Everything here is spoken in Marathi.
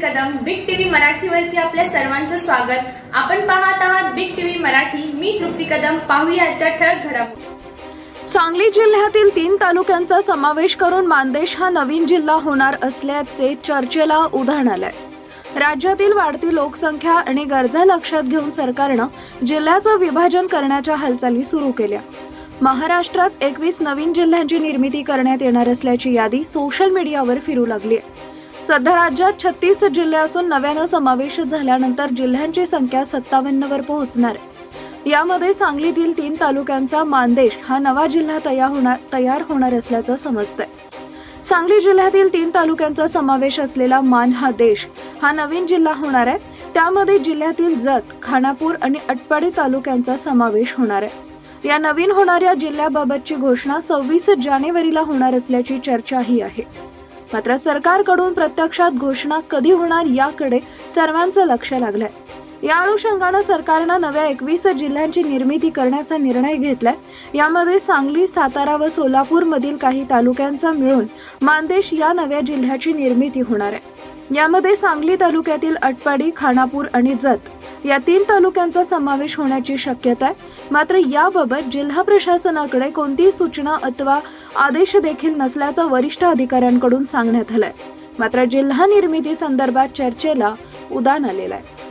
मराठीवरती आपल्या सर्वांचं स्वागत. आपण पाहत आहात बिग टीव्ही मराठी. मी तृप्ती कदम. पाहूया आजच्या ठळक घडामोडी. सांगली जिल्ह्यातील तीन तालुक्यांचा समावेश करून मानदेश हा नवीन जिल्हा होणार असल्याचे चर्चेला उधाण आलंय. राज्यातील वाढती लोकसंख्या आणि गरजा लक्षात घेऊन सरकारनं जिल्ह्याचं विभाजन करण्याच्या हालचाली सुरू केल्या. महाराष्ट्रात एकवीस नवीन जिल्ह्यांची निर्मिती करण्यात येणार असल्याची यादी सोशल मीडियावर फिरू लागली आहे सध्या राज्यात छत्तीस जिल्हे असून नव्यानं समावेश झाल्यानंतर जिल्ह्यांची संख्या सत्तावन्नवर पोहोचणार. यामध्ये सांगलीतील तीन तालुक्यांचा मानदेश हा नवा जिल्हा तयार होणार तयार होणार असल्याचं समजतंय. सांगली जिल्ह्यातील तीन तालुक्यांचा समावेश असलेला मान हा देश हा नवीन जिल्हा होणार आहे. त्यामध्ये जिल्ह्यातील जत खानापूर आणि अटपाडी तालुक्यांचा समावेश होणार आहे. या नवीन होणाऱ्या जिल्ह्याबाबतची घोषणा सव्वीस जानेवारीला होणार असल्याची चर्चाही आहे. मात्र सरकारकडून प्रत्यक्षात घोषणा कधी होणार याकडे सर्वांचं लक्ष लागलंय. या अनुषंगानं सरकारनं नव्या एकवीस जिल्ह्यांची निर्मिती करण्याचा निर्णय घेतलाय. यामध्ये सांगली सातारा व सोलापूर मधील काही तालुक्यांचा मिळून मानदेश या नव्या जिल्ह्याची निर्मिती होणार आहे. यामध्ये सांगली तालुक्यातील अटपाडी खानापूर आणि जत या तीन तालुक्यांचा समावेश होण्याची शक्यता आहे. मात्र याबाबत जिल्हा प्रशासनाकडे कोणतीही सूचना अथवा आदेश देखील नसल्याचं वरिष्ठ अधिकाऱ्यांकडून सांगण्यात आलंय. मात्र जिल्हा निर्मिती संदर्भात चर्चेला उदान आलेलं आहे.